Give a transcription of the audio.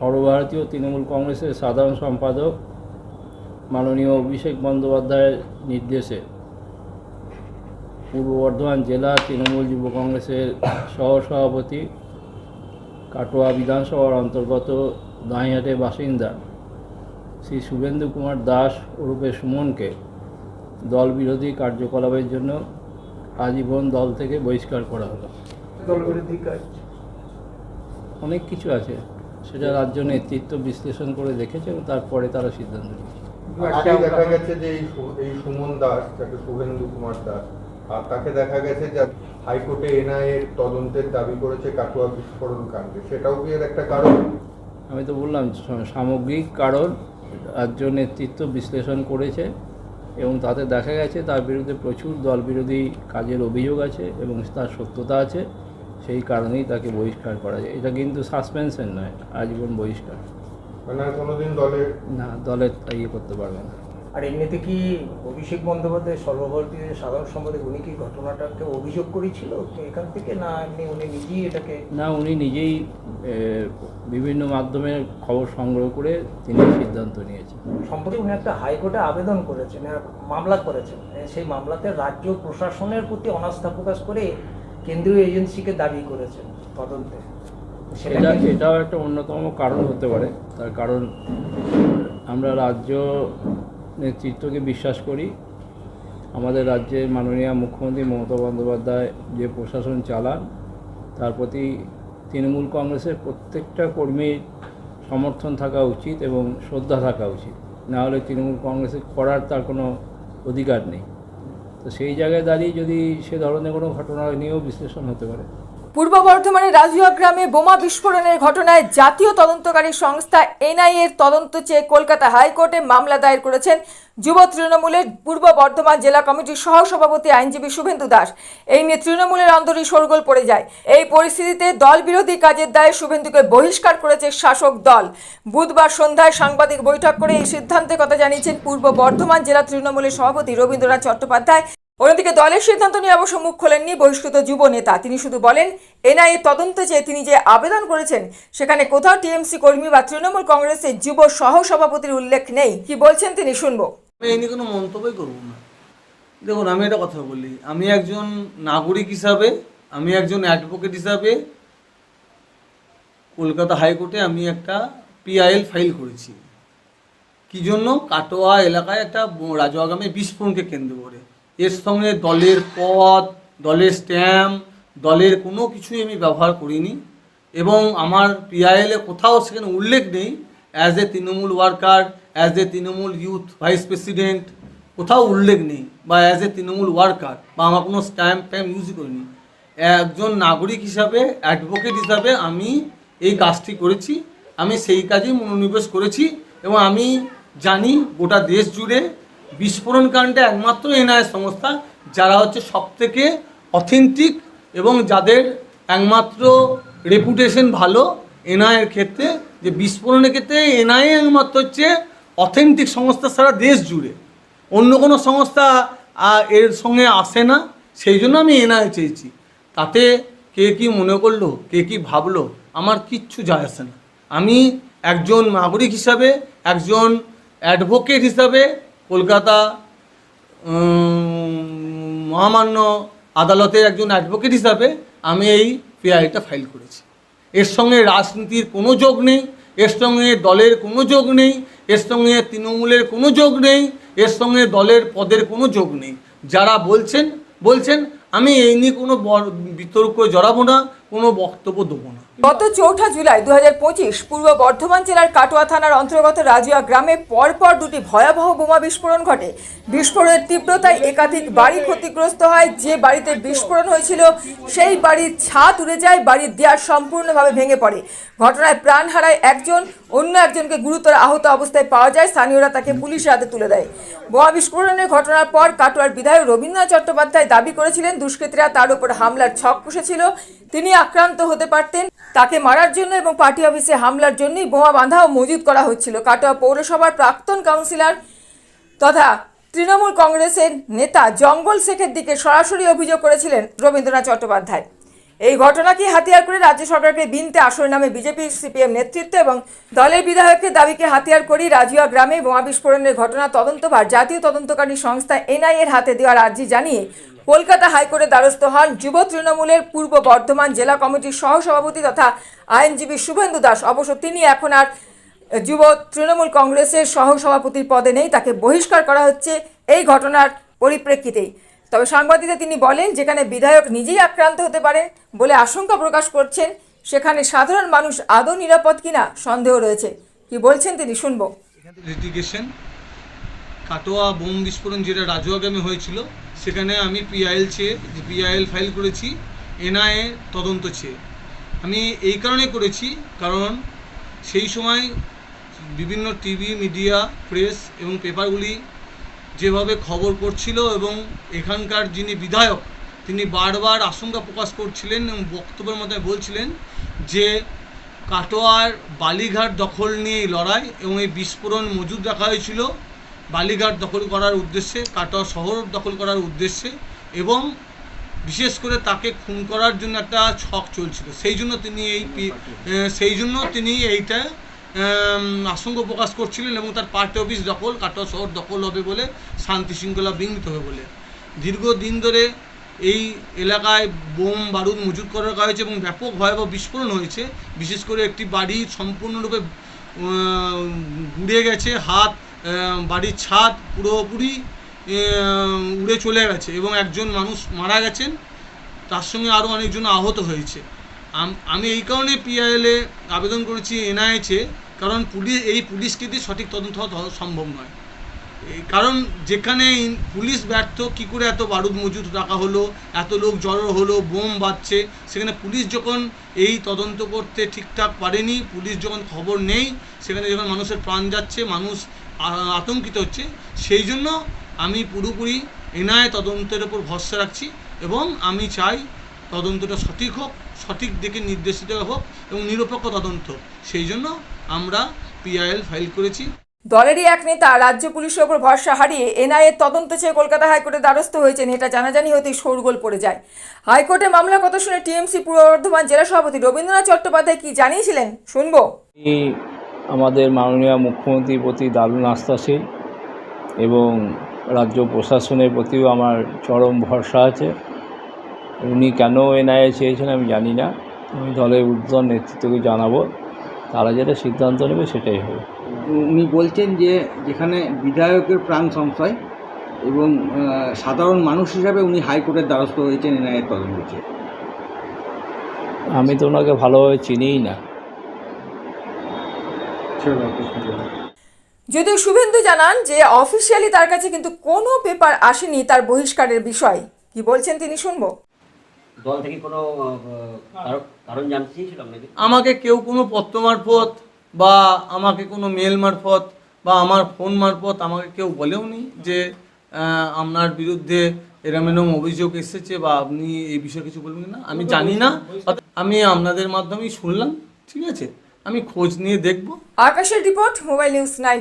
সর্বভারতীয় তৃণমূল কংগ্রেসের সাধারণ সম্পাদক মাননীয় অভিষেক বন্দ্যোপাধ্যায়ের নির্দেশে পূর্ব বর্ধমান জেলা তৃণমূল যুব কংগ্রেসের সহসভাপতি কাটোয়া বিধানসভার অন্তর্গত দাঁইহাটের বাসিন্দা শ্রী শুভেন্দু কুমার দাস ওরূপে সুমনকে দল বিরোধী কার্যকলাপের জন্য আজীবন দল থেকে বহিষ্কার করা হলো। কাজ। অনেক কিছু আছে। সেটা রাজ্য নেতৃত্ব বিশ্লেষণ করে দেখেছে এবং তারপরে তারা সিদ্ধান্ত নিয়েছে। দেখা গেছে যে এই এই সুমন দাস যাকে শুভেন্দু কুমার দাস আর তাকে দেখা গেছে যে হাইকোর্টে এনআইএ তদন্তের দাবি করেছে কাটুয়া বিস্ফোরণ কাণ্ডে। সেটাও কি এর একটা কারণ? আমি তো বললাম সামগ্রিক কারণ রাজ্য নেতৃত্ব বিশ্লেষণ করেছে এবং তাতে দেখা গেছে তার বিরুদ্ধে প্রচুর দল বিরোধী কাজের অভিযোগ আছে এবং তার সত্যতা আছে। সেই কারণেই তাকে বহিষ্কার করা যায়। এটা কিন্তু সাসপেনশন নয় আজীবন বহিষ্কার। মানে আর কোনোদিন দলের না দলের ইয়ে করতে পারবে না। আর এমনিতে কি অভিষেক বন্দ্যোপাধ্যায় সর্বভারতীয় সাধারণ সম্পাদক উনি কি ঘটনাটাকে অভিযোগ করেছিল এখান থেকে? না এমনি উনি নিজেই এটাকে না উনি নিজেই বিভিন্ন মাধ্যমের খবর সংগ্রহ করে তিনি সিদ্ধান্ত নিয়েছেন। সম্প্রতি উনি একটা হাইকোর্টে আবেদন করেছেন মামলা করেছেন। সেই মামলাতে রাজ্য প্রশাসনের প্রতি অনাস্থা প্রকাশ করে কেন্দ্রীয় এজেন্সিকে দাবি করেছেন তদন্তে। সেটা এটাও একটা অন্যতম কারণ হতে পারে। তার কারণ আমরা রাজ্য নেতৃত্বকে বিশ্বাস করি। আমাদের রাজ্যের মাননীয় মুখ্যমন্ত্রী মমতা বন্দ্যোপাধ্যায় যে প্রশাসন চালান তার প্রতি তৃণমূল কংগ্রেসের প্রত্যেকটা কর্মীর সমর্থন থাকা উচিত এবং শ্রদ্ধা থাকা উচিত। না হলে তৃণমূল কংগ্রেসের করার তার কোনো অধিকার নেই। তো সেই জায়গায় দাঁড়িয়ে যদি সে ধরনের কোনো ঘটনা নিয়েও বিশ্লেষণ হতে পারে। পূর্ব বর্ধমানের রাজুয়া গ্রামে বোমা বিস্ফোরণের ঘটনায় জাতীয় তদন্তকারী সংস্থা এনআইএ এর তদন্ত চেয়ে কলকাতা হাইকোর্টে মামলা দায়ের করেছেন যুব তৃণমূলের পূর্ব বর্ধমান জেলা কমিটির সহসভাপতি আইনজীবী শুভেন্দু দাস। এই নিয়ে তৃণমূলের অন্দরই শোরগোল পড়ে যায়। এই পরিস্থিতিতে দল বিরোধী কাজের দায়ে শুভেন্দুকে বহিষ্কার করেছে শাসক দল। বুধবার সন্ধ্যায় সাংবাদিক বৈঠক করে এই সিদ্ধান্তের কথা জানিয়েছেন পূর্ব বর্ধমান জেলা তৃণমূলের সভাপতি রবীন্দ্রনাথ চট্টোপাধ্যায়। অন্যদিকে দলের সিদ্ধান্ত নিয়ে অবশ্য মুখ খোলেননি বহিষ্কৃত যুব নেতা। তিনি শুধু বলেন, এনআইএ তদন্ত চেয়ে তিনি যে আবেদন করেছেন, সেখানে কোথাও টিএমসি কর্মী বা তৃণমূল কংগ্রেসের যুব সহ সভাপতির উল্লেখ নেই। কি বলছেন তিনি, শুনব। আমি এই নিয়ে কোনো মন্তব্যই করব না। দেখুন, আমি একটা কথা বলি। আমি একজন নাগরিক হিসাবে, আমি একজন অ্যাডভোকেট হিসাবে কলকাতা হাইকোর্টে আমি একটা পিআইএল ফাইল করেছি। কি জন্য? কাটোয়া এলাকায় একটা ব- রাজুয়াগামে বিস্ফোরণকে কেন্দ্র করে। এর সঙ্গে দলের পদ, দলের স্ট্যাম্প দলের কোনো কিছুই আমি ব্যবহার করিনি। এবং আমার পিআইএলে কোথাও সেখানে উল্লেখ নেই as a Trinamool worker as a Trinamool youth vice president কোথাও উল্লেখ নেই, বা অ্যাজ এ তৃণমূল ওয়ার্কার বা আমার কোনো স্ট্যাম্প ফ্যাম্প ইউজ করিনি। একজন নাগরিক হিসাবে অ্যাডভোকেট হিসাবে আমি এই কাজটি করেছি, আমি সেই কাজেই মনোনিবেশ করেছি, এবং আমি জানি গোটা দেশ জুড়ে বিস্ফোরণ কাণ্ডে একমাত্র এনআইএ সংস্থা, যারা হচ্ছে সবথেকে অথেন্টিক এবং যাদের একমাত্র রেপুটেশন ভালো এনআইয়ের ক্ষেত্রে, যে বিস্ফোরণের ক্ষেত্রে এনআইএ একমাত্র হচ্ছে অথেন্টিক সংস্থা সারা দেশ জুড়ে। অন্য কোনো সংস্থা এর সঙ্গে আসে না, সেই জন্য আমি এনআইএ চেয়েছি। তাতে কে কি মনে করল, কে কি ভাবলো, আমার কিচ্ছু যায় আসে না। আমি একজন নাগরিক হিসাবে, একজন অ্যাডভোকেট হিসাবে কলকাতা মহামান্য আদালতের একজন অ্যাডভোকেট হিসাবে আমি এই পিআইটা ফাইল করেছি। এর সঙ্গে রাজনীতির কোনো যোগ নেই, এর সঙ্গে দলের কোনো যোগ নেই, এর সঙ্গে তৃণমূলের কোনো যোগ নেই, এর সঙ্গে দলের পদের কোনো যোগ নেই। যারা বলছেন বলছেন, আমি এই নিয়ে কোনো বিতর্ক জড়াবো না, কোনো বক্তব্য দেবো না। গত চৌঠা জুলাই দু হাজার পঁচিশ পূর্ব বর্ধমান জেলার কাটোয়া থানার অন্তর্গত রাজুয়া গ্রামে পরপর দুটি ভয়াবহ বোমা বিস্ফোরণ ঘটে। বিস্ফোরণের তীব্রতায় একাধিক বাড়ি ক্ষতিগ্রস্ত হয়। যে বাড়িতে বিস্ফোরণ হয়েছিল, সেই বাড়ির ছাদ উড়ে যায়, বাড়ির দেয়াল সম্পূর্ণভাবে ভেঙে পড়ে। ঘটনায় প্রাণ হারায় একজন অন্য একজনকে গুরুতর আহত অবস্থায় পাওয়া যায়, স্থানীয়রা তাকে পুলিশের হাতে তুলে দেয়। বোমা বিস্ফোরণের ঘটনার পর কাটোয়ার বিধায়ক রবীন্দ্রনাথ চট্টোপাধ্যায় দাবি করেছিলেন, দুষ্কৃতীরা তার উপর হামলার ছক কষেছিল তিনি আক্রান্ত হতে পারতেন। তাকে মারার জন্য এবং পার্টি অফিসে হামলার জন্যই বোমা বাঁধা ও মজুত করা হচ্ছিল। কাটোয়া পৌরসভার প্রাক্তন কাউন্সিলর তথা তৃণমূল কংগ্রেসের নেতা জঙ্গল শেখের দিকে সরাসরি অভিযোগ করেছিলেন রবীন্দ্রনাথ চট্টোপাধ্যায়। এই ঘটনাকে হাতিয়ার করে রাজ্য সরকারকে বিনতে আসর নামে বিজেপি সিপিএম নেতৃত্ব এবং দলের বিধায়কের দাবিকে হাতিয়ার করি রাজুয়া গ্রামে বোমা বিস্ফোরণের ঘটনা তদন্তভার জাতীয় তদন্তকারী সংস্থা এনআইএর হাতে দেওয়ার আর্জি জানিয়ে কলকাতা হাইকোর্টের দ্বারস্থ হন যুব তৃণমূলের পূর্ব বর্ধমান জেলা কমিটির সহসভাপতি তথা আইনজীবী শুভেন্দু দাস। অবশ্য তিনি এখন আর যুব তৃণমূল কংগ্রেসের সহসভাপতির পদে নেই, তাকে বহিষ্কার করা হচ্ছে এই ঘটনার পরিপ্রেক্ষিতেই। তবে সাংবাদিকদের তিনি বলেন, যেখানে বিধায়ক নিজেই আক্রান্ত হতে পারে বলে আশঙ্কা প্রকাশ করছেন, সেখানে সাধারণ মানুষ আদৌ নিরাপদ কিনা সন্দেহ রয়েছে। কি বলছেন তিনি, শুনব। লিটিগেশন কাটোয়া বোম বিস্ফোরণ যেটা রাজুয়াগ্রামে হয়েছিল, সেখানে আমি পিআইএল চেয়ে পিআইএল ফাইল করেছি এনআইএ তদন্ত চেয়ে। আমি এই কারণে করেছি, কারণ সেই সময় বিভিন্ন টিভি মিডিয়া প্রেস এবং পেপারগুলি যেভাবে খবর করছিল এবং এখানকার যিনি বিধায়ক, তিনি বারবার আশঙ্কা প্রকাশ করছিলেন এবং বক্তব্যের মধ্যে বলছিলেন যে কাটোয়ার বালিঘাট দখল নিয়ে এই লড়াই এবং এই বিস্ফোরণ মজুদ রাখা হয়েছিল। বালিঘাট দখল করার উদ্দেশ্যে, কাটোয়া শহর দখল করার উদ্দেশ্যে এবং বিশেষ করে তাকে খুন করার জন্য একটা ছক চলছিল। সেই জন্য তিনি এই সেই জন্য তিনি এইটা আশঙ্কা প্রকাশ করছিলেন এবং তার পার্টি অফিস দখল, কাটোয়া শহর দখল হবে বলে শান্তি শৃঙ্খলা বিঘ্নিত হবে বলে। দীর্ঘদিন ধরে এই এলাকায় বোম বারুদ মজুত করে রাখা হয়েছে এবং ব্যাপক ভয়াবহ বিস্ফোরণ হয়েছে। বিশেষ করে একটি বাড়ি সম্পূর্ণরূপে উড়ে গেছে, হাত বাড়ির ছাদ পুরোপুরি উড়ে চলে গেছে এবং একজন মানুষ মারা গেছেন। তার সঙ্গে আরও অনেকজন আহত হয়েছে। আমি এই কারণে পিআইএলে আবেদন করেছি এনআইএচে কারণ পুলিশ, এই পুলিশকে দিয়ে সঠিক তদন্ত হওয়া সম্ভব নয়। কারণ যেখানে পুলিশ ব্যর্থ, কি করে এত বারুদ মজুদ রাখা হলো, এত লোক জড়ো হলো, বোম বাজছে, সেখানে পুলিশ যখন এই তদন্ত করতে ঠিকঠাক পারেনি, পুলিশ যখন খবর নেই, সেখানে যখন মানুষের প্রাণ যাচ্ছে, মানুষ আতঙ্কিত হচ্ছে, সেই জন্য আমি পুরোপুরি এনআই তদন্তের ওপর ভরসা রাখছি এবং আমি চাই তদন্তটা সঠিক হোক, সঠিক দিকে নির্দেশিত হোক এবং নিরপেক্ষ তদন্ত সেই জন্য আমরা পিআইএল ফাইল করেছি। দলেরই এক নেতা রাজ্য পুলিশের ওপর ভরসা হারিয়ে এনআইএর তদন্ত চেয়ে কলকাতা হাইকোর্টের দ্বারস্থ হয়েছেন। এটা জানাজানি হতেই শোরগোল পড়ে যায়। হাইকোর্টে মামলা কথা শুনে টিএমসি পূর্ব বর্ধমান জেলা সভাপতি রবীন্দ্রনাথ চট্টোপাধ্যায় কি জানিয়েছিলেন? শুনব। আমাদের মাননীয় মুখ্যমন্ত্রীর প্রতি দারুণ আস্থাশীল এবং রাজ্য প্রশাসনের প্রতিও আমার চরম ভরসা আছে। উনি কেন এনআইএ চেয়েছেন আমি জানি না। আমি দলের ঊর্ধ্বতন নেতৃত্বকে জানাব। তারা যেটা সিদ্ধান্ত নেবে সেটাই হবে। উনি বলছেন যে যেখানে বিধায়কের প্রাণ সংশয় এবং সাধারণ মানুষ হিসাবে উনি হাইকোর্টের দ্বারস্থ হয়েছেন এনআইয়ের তদন্ত। আমি তো ওনাকে ভালোভাবে চিনিই না। যদিও শুভেন্দু জানান যে অফিসিয়ালি তার কাছে কিন্তু কোনো পেপার আসেনি তার বহিষ্কারের বিষয়। কি বলছেন তিনি শুনব? দল থেকে কোনো কারণ জানতে চেয়েছিলাম নাকি? আমাকে কেউ কোনো পত্র মারফত বা আমাকে কোনো মেল মারফত বা আমার ফোন মারফত আমাকে কেউ বলেও নি যে আহ, আপনার বিরুদ্ধে এরম এরম অভিযোগ এসেছে বা আপনি এই বিষয়ে কিছু বলবেন না? আমি জানি না। আমি আপনাদের মাধ্যমেই শুনলাম ঠিক আছে? আমি খোঁজ নিয়ে দেখব। আকাশের রিপোর্ট মোবাইল নিউজ নাইন